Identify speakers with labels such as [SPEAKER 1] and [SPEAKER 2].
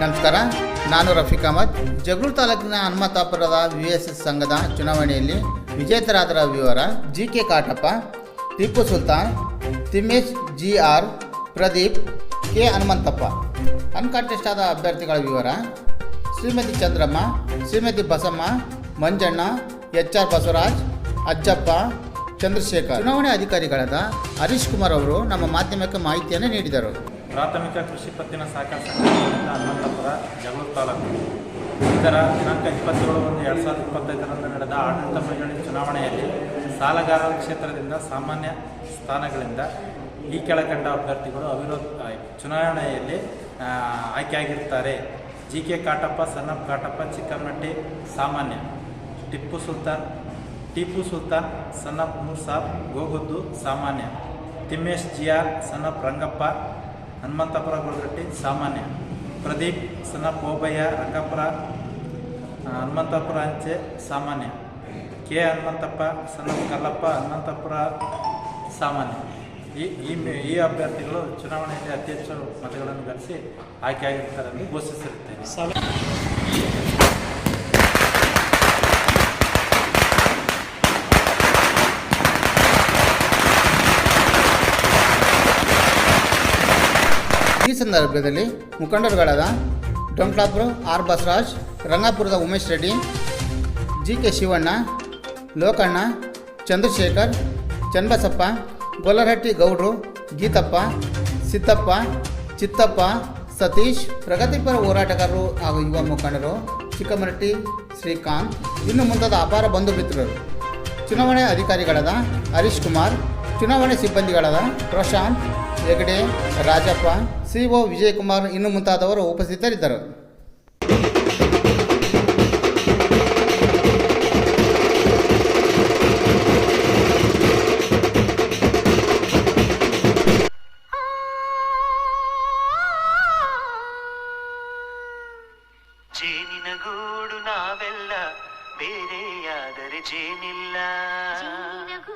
[SPEAKER 1] ನಮಸ್ಕಾರ, ನಾನು ರಫೀಕ್ ಅಹಮದ್. ಜಗಳೂರು ತಾಲೂಕಿನ ಹನುಮತಾಪುರದ ವಿ ಎಸ್ ಎಸ್ ಸಂಘದ ಚುನಾವಣೆಯಲ್ಲಿ ವಿಜೇತರಾದರ ವಿವರ G K Katappa, Tippu Sultan, Timmesh G R Pradeep, K. Hanumanthappa. Uncontested ಆದ ಅಭ್ಯರ್ಥಿಗಳ ವಿವರ, ಶ್ರೀಮತಿ ಚಂದ್ರಮ್ಮ, ಶ್ರೀಮತಿ ಬಸಮ್ಮ, ಮಂಜಣ್ಣ ಎಚ್ ಆರ್ ಬಸವರಾಜ್, ಅಜ್ಜಪ್ಪ, ಚಂದ್ರಶೇಖರ್. ಚುನಾವಣೆ ಅಧಿಕಾರಿಗಳಾದ ಹರೀಶ್ ಕುಮಾರ್ ಅವರು ನಮ್ಮ ಮಾಧ್ಯಮಕ್ಕೆ ಮಾಹಿತಿಯನ್ನು ನೀಡಿದರು.
[SPEAKER 2] ಪ್ರಾಥಮಿಕ ಕೃಷಿ ಪತ್ತಿನ ಸಹಕಾರ ಸಂಘದಿಂದ ಹನುಮಂತಪುರ ಜಗಳೂರು ತಾಲೂಕು ಇದರ ದಿನಾಂಕ ಇಪ್ಪತ್ತೇಳು ಒಂದು ಎರಡು ಸಾವಿರದ ಇಪ್ಪತ್ತೈದರಂದು ನಡೆದ ಆಡಳಿತ ಮಂಡಳಿ ಚುನಾವಣೆಯಲ್ಲಿ ಸಾಲಗಾರರ ಕ್ಷೇತ್ರದಿಂದ ಸಾಮಾನ್ಯ ಸ್ಥಾನಗಳಿಂದ ಈ ಕೆಳಕಂಡ ಅಭ್ಯರ್ಥಿಗಳು ಅವಿರೋಧ ಚುನಾವಣೆಯಲ್ಲಿ ಆಯ್ಕೆಯಾಗಿರ್ತಾರೆ ಜಿ ಕೆ ಕಾಟಪ್ಪ ಸನ್ನಪ್ಪ ಕಾಟಪ್ಪ, ಚಿಕ್ಕಮಟ್ಟಿ, ಸಾಮಾನ್ಯ. ಟಿಪ್ಪು ಸುಲ್ತಾನ್ ಟಿಪ್ಪು ಸುಲ್ತಾನ್ ಸನ್ನಪ್ ಮೂರ್ಸಾಬ್, ಗೋಗುದ್ದು, ಸಾಮಾನ್ಯ. Timmesh GR son of Rangappa Hanumanthapura Gurugatti ಸಾಮಾನ್ಯ. ಪ್ರದೀಪ್, ಸನಪ್, ಓಬಯ್ಯ, ರಂಗಪುರ ಹನುಮಂತಪುರ ಅಂಚೆ, ಸಾಮಾನ್ಯ. K Hanumanthappa, son of, Kallappa, Hanumanthapura, ಸಾಮಾನ್ಯ. ಈ ಈ ಈ ಅಭ್ಯರ್ಥಿಗಳು ಚುನಾವಣೆಯಲ್ಲಿ ಅತಿ ಹೆಚ್ಚು ಮತಗಳನ್ನು ಗಳಿಸಿ ಆಯ್ಕೆಯಾಗಿರ್ತಾರೆ ಎಂದು ಘೋಷಿಸಿರುತ್ತೇನೆ.
[SPEAKER 1] ಈ ಸಂದರ್ಭದಲ್ಲಿ ಮುಖಂಡರುಗಳಾದ ಡೊಂಕ್ಲಾಪುರ ಆರ್ ಬಸವರಾಜ್, ರಂಗಾಪುರದ ಉಮೇಶ್ ರೆಡ್ಡಿ ಜಿ ಕೆ ಶಿವಣ್ಣ, ಲೋಕಣ್ಣ, ಚಂದ್ರಶೇಖರ್, ಚನ್ನಬಸಪ್ಪ, ಗೊಲ್ಲರಹಟ್ಟಿ ಗೌಡ್ರು, ಗೀತಪ್ಪ, ಸಿದ್ದಪ್ಪ, ಚಿತ್ತಪ್ಪ, ಸತೀಶ್, ಪ್ರಗತಿಪರ ಹೋರಾಟಗಾರರು ಹಾಗೂ ಯುವ ಮುಖಂಡರು, ಚಿಕ್ಕಮರಟ್ಟಿ, ಶ್ರೀಕಾಂತ್, ಇನ್ನು ಮುಂತಾದ ಅಪಾರ ಬಂಧು ಮಿತ್ರರು. ಚುನಾವಣೆ ಅಧಿಕಾರಿಗಳಾದ ಹರೀಶ್ ಕುಮಾರ್ ಚುನಾವಣೆ ಸಿಬ್ಬಂದಿಗಳಾದ ಪ್ರಶಾಂತ್ ಹೆಗಡೆ ರಾಜಪ್ಪ ಸಿಒ ವಿಜಯಕುಮಾರ್ ಇನ್ನು ಮುಂತಾದವರು ಉಪಸ್ಥಿತರಿದ್ದರು.
[SPEAKER 3] ಜೇನಿನ ಗೂಡು ನಾವೆಲ್ಲ ಬೇರೆಯಾದರೆ ಜೇನಿಲ್ಲ.
[SPEAKER 4] ಜೇನಿನ ಗೂಡು ನಾವೆಲ್ಲ